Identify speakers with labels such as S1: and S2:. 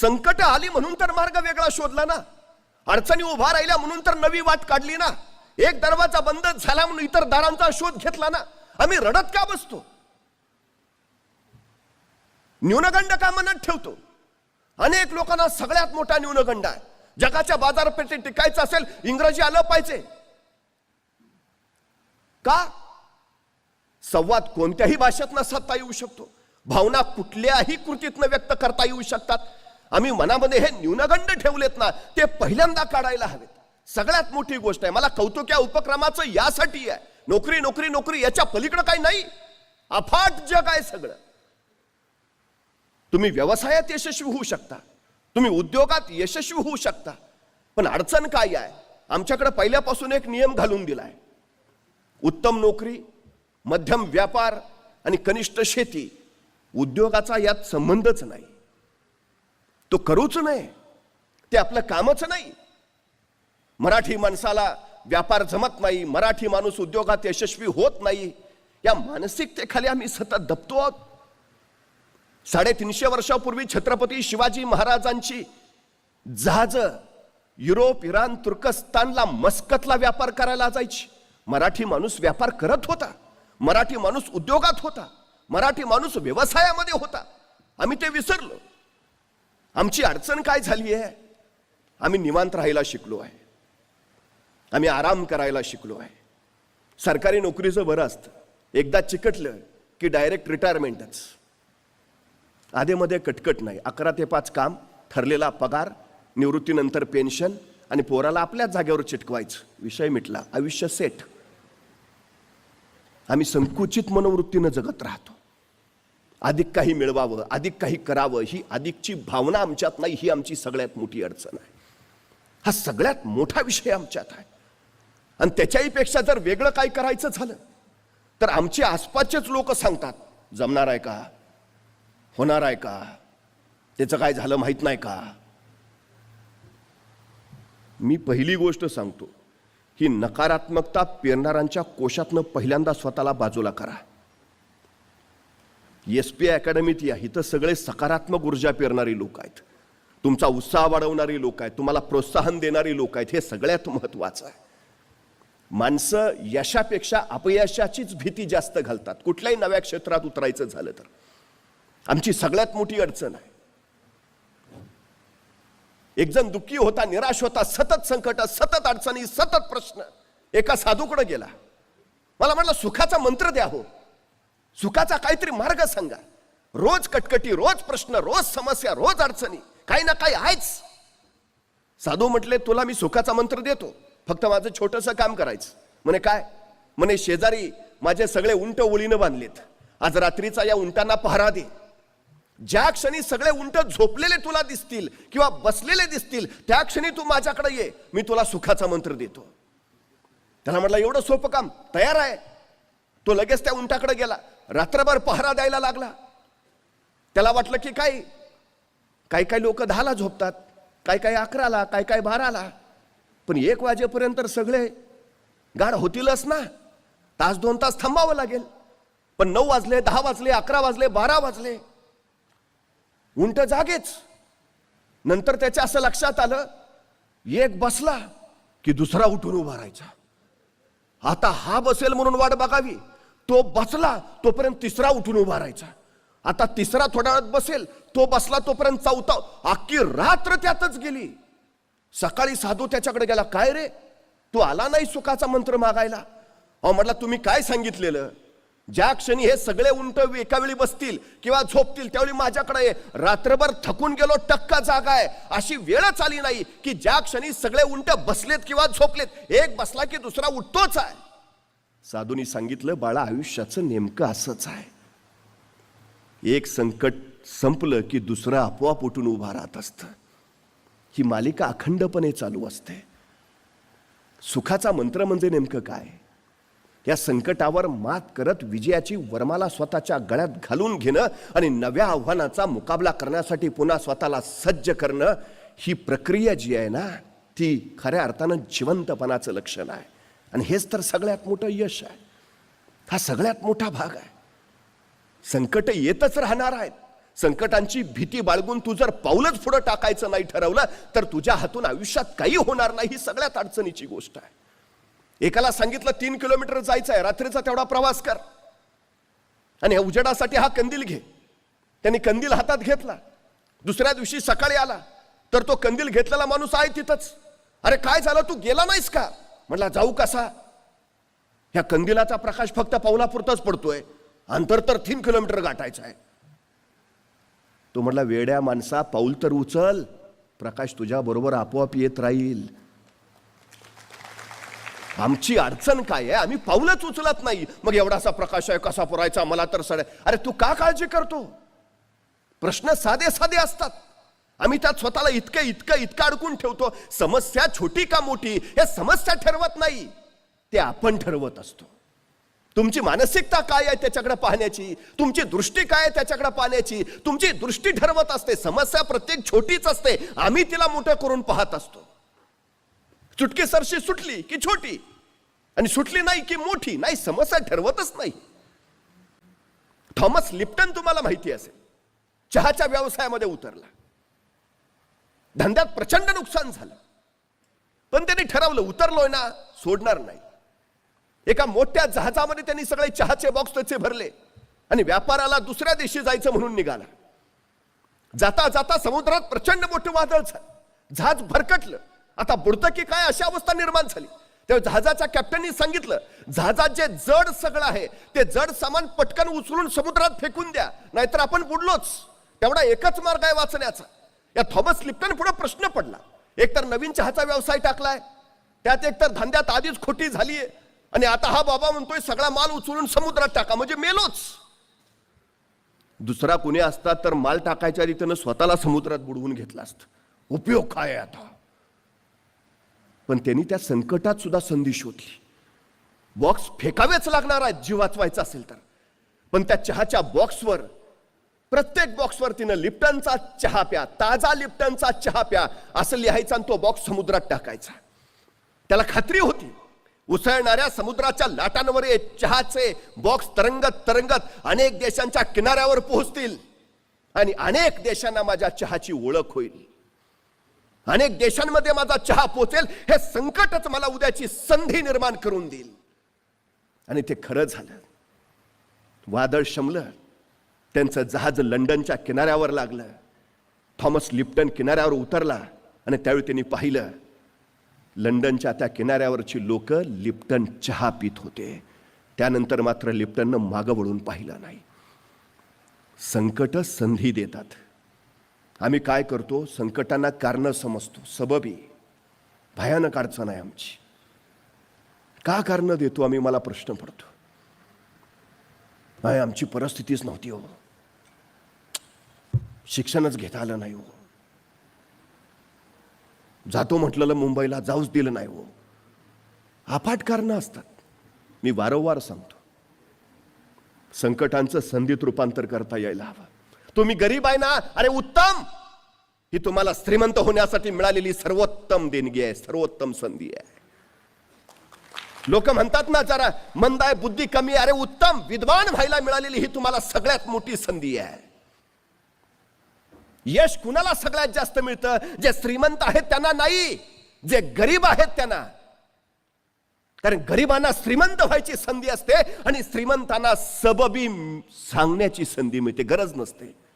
S1: संकट आली म्हणून तर मार्ग वेगळा शोधला ना. अडचणी उभा राहिल्या म्हणून तर नवी वाट काढली ना. एक दरवाजा बंद झाला म्हणून इतर दारांचा शोध घेतला ना. आम्ही रडत का बसतो? न्यूनगंड का मनात ठेवतो? अनेक लोकांना सगळ्यात मोठा न्यूनगंड आहे. जगाच्या बाजारपेठेत टिकायचं असेल इंग्रजी आलं पाहिजे. का? संवाद कोणत्याही भाषेतनं साधता येऊ शकतो. भावना कुठल्याही कृतीतनं व्यक्त करता येऊ शकतात. आम्ही मनामध्ये हे न्यूनगंड ठेवलेत ना ते पहिल्यांदा काढायला हवेत. सगळ्यात मोठी गोष्ट आहे मला कौतुक या उपक्रमाचं यासाठी आहे. नोकरी नोकरी नोकरी याच्या पलीकडं काही नाही. अफाट जग आहे सगळं. तुम्ही व्यवसायात यशस्वी होऊ शकता. तुम्ही उद्योगात यशस्वी होऊ शकता. पण अडचण काय आहे? आमच्याकडे पहिल्यापासून एक नियम घालून दिलाय. उत्तम नोकरी मध्यम व्यापार आणि कनिष्ठ शेती. उद्योगाचा यात संबंधच नाही. तो करूच नये ते आपलं कामच नाही. मराठी माणसाला व्यापार जमत नाही मराठी माणूस उद्योगात यशस्वी होत नाही या मानसिकतेखाली आम्ही सतत दबतो आहोत. साडेतीनशे वर्षापूर्वी छत्रपती शिवाजी महाराजांची जहाज युरोप इराण तुर्कस्तानला मस्कतला व्यापार करायला जायची. मराठी माणूस व्यापार करत होता. मराठी माणूस उद्योगात होता. मराठी माणूस व्यवसायामध्ये होता. आम्ही ते विसरलो. आमची अडचण काय झाली आहे? आम्ही निवांत राहायला शिकलो आहे. आम्ही आराम करायला शिकलो आहे. सरकारी नोकरीचं बरं असतं. एकदा चिकटलं की डायरेक्ट रिटायरमेंटच आधेमध्ये कटकट नाही. अकरा ते पाच काम ठरलेला पगार निवृत्तीनंतर पेन्शन आणि पोराला आपल्याच जागेवर चिटकवायचं. विषय मिटला. आयुष्य सेट आम्ही संकुचित मनोवृत्तीनं जगत राहतो. अधिक काही मिळवावं अधिक काही करावं ही अधिकची भावना आमच्यात नाही ही आमची सगळ्यात मोठी अडचण आहे. हा सगळ्यात मोठा विषय आमच्यात आहे. आणि त्याच्याही पेक्षा जर वेगळं काय करायचं झालं तर आमचे आसपासचेच लोक सांगतात जमणार आहे का? होणार आहे का? त्याचं काय झालं माहीत नाही का? मी पहिली गोष्ट सांगतो ही नकारात्मकता पेरणाऱ्यांच्या कोशातनं पहिल्यांदा स्वतःला बाजूला करा. एस पी अकॅडमीत या. इथं सगळे सकारात्मक ऊर्जा पेरणारी लोक आहेत. तुमचा उत्साह वाढवणारी लोक आहेत. तुम्हाला प्रोत्साहन देणारी लोक आहेत. हे सगळ्यात महत्वाचं आहे. माणसं यशापेक्षा अपयशाचीच भीती जास्त घालतात. कुठल्याही नव्या क्षेत्रात उतरायचं झालं तर. आमची सगळ्यात मोठी अडचण आहे. एक जण दुःखी होता निराश होता सतत संकट सतत अडचणी सतत प्रश्न. एका साधूकडे गेला. मला म्हटलं सुखाचा मंत्र द्या हो. सुखाचा काहीतरी मार्ग सांगा. रोज कटकटी रोज प्रश्न रोज समस्या रोज अडचणी काही ना काही आहेच. साधू म्हटले तुला मी सुखाचा मंत्र देतो. फक्त माझं छोटंसं काम करायचं. म्हणे काय? म्हणे शेजारी माझे सगळे उंट ओळीनं बांधलेत. आज रात्रीचा या उंटांना पहारा दे. ज्या क्षणी सगळे उंट झोपलेले तुला दिसतील किंवा बसलेले दिसतील त्या क्षणी तू माझ्याकडे ये. मी तुला सुखाचा मंत्र देतो. त्याला म्हटलं एवढं सोपं काम तयार आहे. तो लगेच त्या उंटाकडे गेला. रात्रभर पहारा द्यायला लागला. त्याला वाटलं की काय? काही काही लोक दहाला झोपतात काही काही अकराला काही काही बाराला. पण एक वाजेपर्यंत तर सगळे गाढ होतीलच ना. तास दोन तास थांबावं लागेल. पण नऊ वाजले दहा वाजले अकरा वाजले बारा वाजले. उंट जागेच. नंतर त्याच्या असं लक्षात आलं एक बसला की दुसरा उठून उभा राहायचा. आता हा बसेल म्हणून वाट बघावी. तो बसला तोपर्यंत तिसरा उठून उभा राहायचा. आता तिसरा थोड्या वेळात बसेल तो बसला तोपर्यंत चौथा अख्खी रात्र त्यातच गेली. सकाळी साधू त्याच्याकडे गेला काय रे? तू आला नाही सुखाचा मंत्र मागायला? अहो म्हटला तुम्ही काय सांगितलेलं? ज्या क्षणी हे सगळे उंट एका वेळी बसतील किंवा झोपतील त्यावेळी माझ्याकडे ये. रात्रभर थकून गेलो टक्का जागा आहे. अशी वेळच आली नाही की ज्या क्षणी सगळे उंट बसलेत किंवा झोपलेत एक बसला की दुसरा उठतोच आहे. साधूनी सांगितलं बाळा आयुष्याचं नेमकं असंच आहे. एक संकट संपलं की दुसरं आपोआप उठून उभा राहत असतं. ही मालिका अखंडपणे चालू असते. सुखाचा मंत्र म्हणजे नेमकं काय? या संकटावर मात करत विजयाची वर्माला स्वतःच्या गळ्यात घालून घेणं आणि नव्या आव्हानाचा मुकाबला करण्यासाठी पुन्हा स्वतःला सज्ज करणं ही प्रक्रिया जी आहे ना ती खऱ्या अर्थानं जिवंतपणाचं लक्षण आहे. आणि हेच तर सगळ्यात मोठं यश आहे. हा सगळ्यात मोठा भाग आहे. संकट येतच राहणार आहेत. संकटांची भीती बाळगून तू जर पाऊलच पुढं टाकायचं नाही ठरवलं तर तुझ्या हातून आयुष्यात काही होणार नाही ही सगळ्यात अडचणीची गोष्ट आहे. एकाला सांगितलं तीन किलोमीटर जायचं आहे रात्रीचा तेवढा प्रवास कर. आणि या उजेडासाठी हा कंदील घे. त्यांनी कंदील हातात घेतला. दुसऱ्या दिवशी सकाळी आला. तर तो कंदील घेतलेला माणूस आहे तिथंच. अरे काय झालं? तू गेला नाहीस का? म्हटला जाऊ कसा? ह्या कंदिलाचा प्रकाश फक्त पावलापुरताच पडतोय. अंतर तर तीन किलोमीटर गाठायचं आहे. तो म्हटला वेड्या माणसा पाऊल तर उचल. प्रकाश तुझ्या बरोबर आपोआप येत राहील. आमची अडचण काय आहे? आम्ही पाऊलच उचलत नाही. मग एवढासा प्रकाश आहे कसा पुरायचा? मला तर सड अरे तू का काळजी करतो? प्रश्न साधे साधे असतात. आम्ही त्यात स्वतःला इतकं इतकं इतकं अडकून ठेवतो. समस्या छोटी का मोठी हे समस्या ठरवत नाही. ते आपण ठरवत असतो. तुमची मानसिकता काय आहे त्याच्याकडे पाहण्याची? तुमची दृष्टी काय आहे त्याच्याकडे पाहण्याची? तुमची दृष्टी ठरवत असते. समस्या प्रत्येक छोटीच असते. आम्ही तिला मोठं करून पाहत असतो. चुटकी सरशी सुटली की छोटी. आणि सुटली नाही की मोठी. नाही समस्या ठरवतच नाही. थॉमस लिप्टन तुम्हाला माहिती असेल. चहाच्या व्यवसायामध्ये उतरला. धंद्यात प्रचंड नुकसान झालं. पण त्यांनी ठरवलं उतरलोय ना सोडणार नाही. एका मोठ्या जहाजामध्ये त्यांनी सगळे चहाचे बॉक्स त्याचे भरले आणि व्यापाराला दुसऱ्या दिवशी जायचं म्हणून निघाला. जाता जाता समुद्रात प्रचंड मोठं वादळ झालं. जहाज भरकटलं. आता बुडतं की काय अशी अवस्था निर्माण झाली? तेव्हा जहाजाच्या कॅप्टननी सांगितलं जहाजात जे जड सगळं आहे ते जड सामान पटकन उचलून समुद्रात फेकून द्या नाहीतर आपण बुडलोच. तेवढा एकच मार्ग आहे वाचण्याचा. या थॉमस लिप्टन पुढे प्रश्न पडला. एकतर नवीन चहाचा व्यवसाय टाकलाय त्यात एकतर धंद्यात आधीच खोटी झालीये आणि आता हा बाबा म्हणतोय सगळा माल उचलून समुद्रात टाका म्हणजे मेलोच. दुसरा कुणी असता तर माल टाकायच्या रीतीनं स्वतःला समुद्रात बुडवून घेतला असतं. उपयोग काय आहे आता? पण त्यांनी त्या संकटात सुद्धा संधी शोधली. बॉक्स फेकावेच लागणार आहे जीव वाचवायचा असेल तर. पण त्या चहाच्या बॉक्सवर प्रत्येक बॉक्सवर तिनं लिप्टनचा चहा प्या ताजा लिप्टनचा चहा प्या असं लिहायचा आणि तो बॉक्स समुद्रात टाकायचा. त्याला खात्री होती उसळणाऱ्या समुद्राच्या लाटांवर हे चहाचे बॉक्स तरंगत तरंगत अनेक देशांच्या किनाऱ्यावर पोहोचतील आणि अनेक देशांना माझ्या चहाची ओळख होईल. अनेक देशांमध्ये माझा चहा पोचेल हे संकटच मला उद्याची संधी निर्माण करून देईल. आणि ते खरं झालं. वादळ शमलं. त्यांचं जहाज लंडनच्या किनाऱ्यावर लागलं. थॉमस लिप्टन किनाऱ्यावर उतरला आणि त्यावेळी त्यांनी पाहिलं लंडनच्या त्या किनाऱ्यावरची लोक लिप्टन चहा पित होते. त्यानंतर मात्र लिप्टननं मागं वळून पाहिलं नाही. संकट संधी देतात. आम्ही काय करतो? संकटांना कारणं समजतो. सबबी. भयानक अडचण आहे आमची. का कारणं देतो? आम्ही मला प्रश्न पडतो. आमची परिस्थितीच नव्हती हो. शिक्षणच घेता आलं नाही हो. जातो म्हटलेलं मुंबईला जाऊच दिलं नाही हो. आपाट कारणं असतात. मी वारंवार सांगतो. संकटांचं संधीत रूपांतर करता यायला हवं. तुम्ही गरीब आहे ना? अरे उत्तम! ही तुम्हाला श्रीमंत होण्यासाठी मिळालेली सर्वोत्तम देणगी आहे सर्वोत्तम संधी आहे. लोक म्हणतात ना जरा मंद आहे बुद्धी कमी अरे उत्तम! विद्वान व्हायला मिळालेली ही तुम्हाला सगळ्यात मोठी संधी आहे. यश कुणाला सगळ्यात जास्त मिळतं? जे श्रीमंत आहेत त्यांना नाही जे गरीब आहेत त्यांना. कारण गरिबांना श्रीमंत व्हायची संधी असते आणि श्रीमंतांना सबबी सांगण्याची संधी मिळते गरज नसते.